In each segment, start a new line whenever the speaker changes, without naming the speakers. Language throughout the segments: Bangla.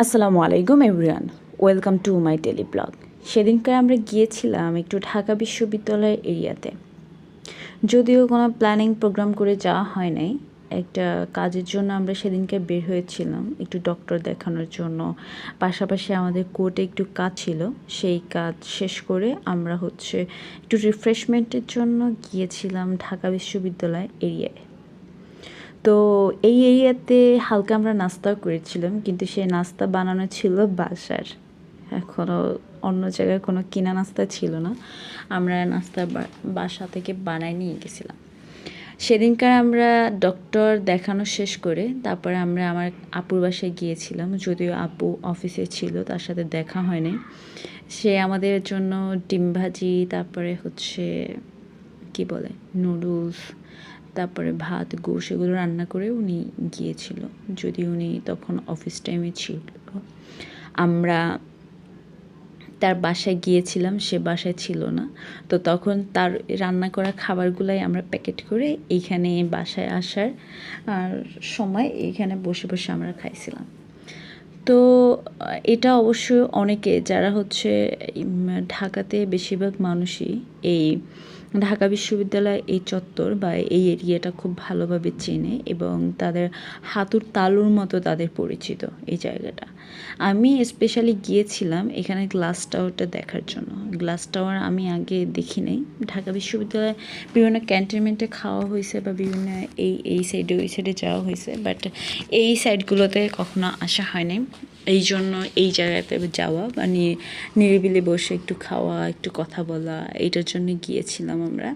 আসসালামু আলাইকুম everyone, welcome to my tele blog. সেদিনকার আমরা গিয়েছিলাম একটু ঢাকা বিশ্ববিদ্যালয় এরিয়াতে। যদিও কোনো প্ল্যানিং প্রোগ্রাম করে যাওয়া হয় নাই, একটা কাজের জন্য আমরা সেদিনকে বের হয়েছিলাম একটু ডক্টর দেখানোর জন্য। পাশাপাশি আমাদের কোর্টে একটু কাজ ছিল, সেই কাজ শেষ করে আমরা হচ্ছে একটু রিফ্রেশমেন্টের জন্য গিয়েছিলাম ঢাকা বিশ্ববিদ্যালয় এরিয়ায়। তো এই এরিয়াতে হালকা আমরা নাস্তাও করেছিলাম, কিন্তু সেই নাস্তা বানানো ছিল বাসার। এখনও অন্য জায়গায় কোনো কিনা নাস্তা ছিল না। আমরা নাস্তা বাসা থেকে বানাই নিয়ে গেছিলাম। সেদিনকার আমরা ডক্টর দেখানো শেষ করে তারপরে আমরা আমার আপুর বাসায় গিয়েছিলাম, যদিও আপু অফিসে ছিল, তার সাথে দেখা হয়নি। সে আমাদের জন্য ডিম ভাজি, তারপরে হচ্ছে কি বলে নুডলস তারপরে ভাত গোশ এগুলো রান্না করে উনি গিয়েছিল। যদি উনি তখন অফিস টাইমে ছিল। আমরা তার বাসায় গিয়েছিলাম, সে বাসায় ছিল না। তো তখন তার রান্না করা খাবারগুলাই আমরা প্যাকেট করে এইখানে বাসায় আসার, আর সময় এইখানে বসে বসে আমরা খাইছিলাম। তো এটা অবশ্য অনেকে, যারা হচ্ছে ঢাকাতে বেশিরভাগ মানুষই এই ঢাকা বিশ্ববিদ্যালয় এই চত্বর বা এই এরিয়াটা খুব ভালোভাবে চেনে এবং তাদের হাতুর তালুর মতো তাদের পরিচিত এই জায়গাটা। আমি স্পেশালি গিয়েছিলাম এখানে গ্লাস টাওয়ারটা দেখার জন্য। গ্লাস টাওয়ার আমি আগে দেখি নাই। ঢাকা বিশ্ববিদ্যালয়ে বিভিন্ন ক্যান্টনমেন্টে খাওয়া হয়েছে বা বিভিন্ন এই এই সাইডে ওই সাইডে যাওয়া হয়েছে বাট এই সাইডগুলোতে কখনো আসা হয়নি এই জন্য এই জায়গাতে যাওয়া বা নিয়ে নিরিবিলি বসে একটু খাওয়া, একটু কথা বলা, এইটার জন্য গিয়েছিলাম আমরা।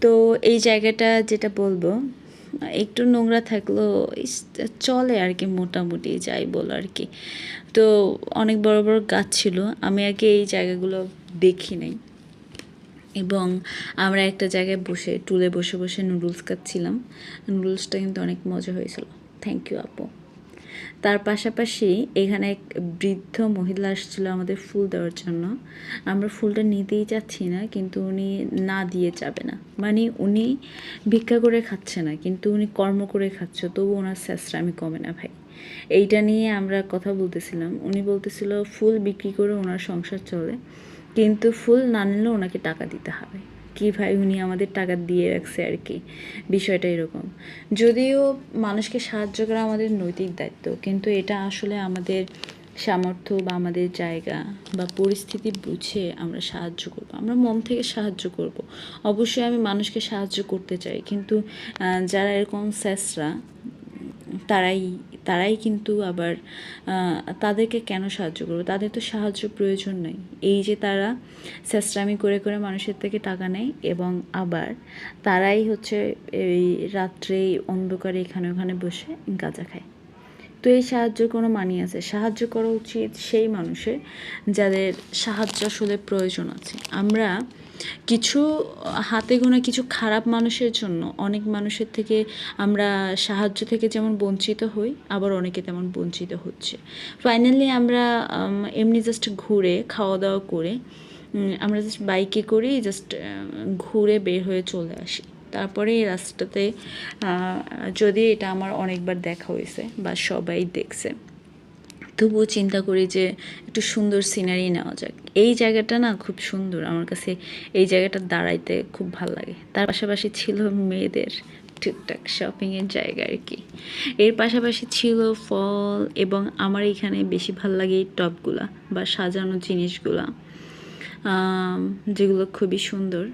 তো এই জায়গাটা যেটা বলব, একটু নোংরা থাকলেও ইস- চলে আর কি মোটামুটি যাই বলো আর কি। তো অনেক বড় বড় গাছ ছিল, আমি আগে এই জায়গাগুলো দেখি নাই। এবং আমরা একটা জায়গায় বসে, টুলে বসে বসে নুডলস খাচ্ছিলাম। নুডলসটা কিন্তু অনেক মজা হয়েছিল। থ্যাংক ইউ আপু। তার পাশাপাশি এখানে এক বৃদ্ধ মহিলা আসছিল আমাদের ফুল দেওয়ার জন্য। আমরা ফুলটা নিতেই চাচ্ছি না, কিন্তু উনি না দিয়ে যাবে না। মানে উনি ভিক্ষা করে খাচ্ছে না, কিন্তু উনি কর্ম করে খাচ্ছে, তবু ওনার স্যাসরা আমি কমে না ভাই। এইটা নিয়ে আমরা কথা বলতেছিলাম। উনি বলতেছিল, ফুল বিক্রি করে ওনার সংসার চলে, কিন্তু ফুল না নিলেও ওনাকে টাকা দিতে হবে। কি ভাই উনি আমাদের টাকা দিয়ে রাখছে আর কি? বিষয়টা এরকম। যদিও মানুষকে সাহায্য করা আমাদের নৈতিক দায়িত্ব, কিন্তু এটা আসলে আমাদের সামর্থ্য বা আমাদের জায়গা বা পরিস্থিতি বুঝে আমরা সাহায্য করব। আমরা মন থেকে সাহায্য করব। অবশ্যই আমি মানুষকে সাহায্য করতে চাই, কিন্তু যারা এরকম স্যাসরা তারাই তারাই কিন্তু আবার তাদেরকে কেন সাহায্য করব? তাদের তো সাহায্য প্রয়োজন নেই। এই যে তারা সেস্ট্রামি করে করে মানুষের থেকে টাকা নেয় এবং আবার তারাই হচ্ছে এই রাত্রে অন্ধকারে এখানে ওখানে বসে গাঁজা খায়। তো এই সাহায্যের কোনো মানি আছে? সাহায্য করা উচিত সেই মানুষের যাদের সাহায্য আসলে প্রয়োজন আছে। আমরা কিছু হাতে গোনা কিছু খারাপ মানুষের জন্য অনেক মানুষের থেকে আমরা সাহায্য থেকে যেমন বঞ্চিত হই, আবার অনেকে তেমন বঞ্চিত হচ্ছে। ফাইনালি আমরা এমনি জাস্ট ঘুরে খাওয়া দাওয়া করে আমরা জাস্ট বাইকে করেই জাস্ট ঘুরে বের হয়ে চলে আসি। তারপরে এই রাস্তাতে যদি এটা আমার অনেকবার দেখা হয়েছে বা সবাই দেখছে, তবুও চিন্তা করি যে একটু সুন্দর সিনারি নেওয়া যাক। এই জায়গাটা না খুব সুন্দর, আমার কাছে এই জায়গাটা দাঁড়াইতে খুব ভালো লাগে। তার পাশাপাশি ছিল মেয়েদের টুকটাক শপিংয়ের জায়গা আর কি। এর পাশাপাশি ছিল ফল এবং আমার এখানে বেশি ভালো লাগে এই টপগুলা বা সাজানো জিনিসগুলা যেগুলো খুবই সুন্দর।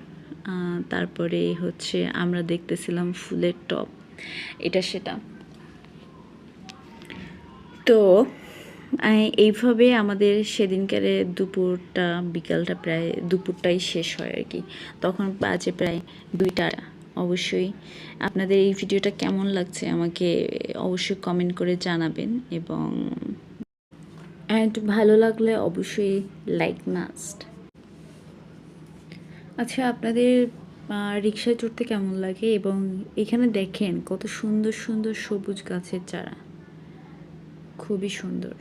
তারপরে হচ্ছে আমরা দেখতেছিলাম ফুলের টপ এটা সেটা। তো এইভাবে আমাদের সেদিনকারে দুপুরটা, বিকালটা প্রায়, দুপুরটাই শেষ হয় আর কি। তখন বাজে প্রায় দুইটা। অবশ্যই আপনাদের এই ভিডিওটা কেমন লাগছে আমাকে অবশ্যই কমেন্ট করে জানাবেন এবং অ্যান্ড ভালো লাগলে অবশ্যই লাইক মাস্ট আচ্ছা আপনাদের রিক্সায় চড়তে কেমন লাগে? এবং এখানে দেখেন কত সুন্দর সুন্দর সবুজ গাছের চারা। খুবই সুন্দর।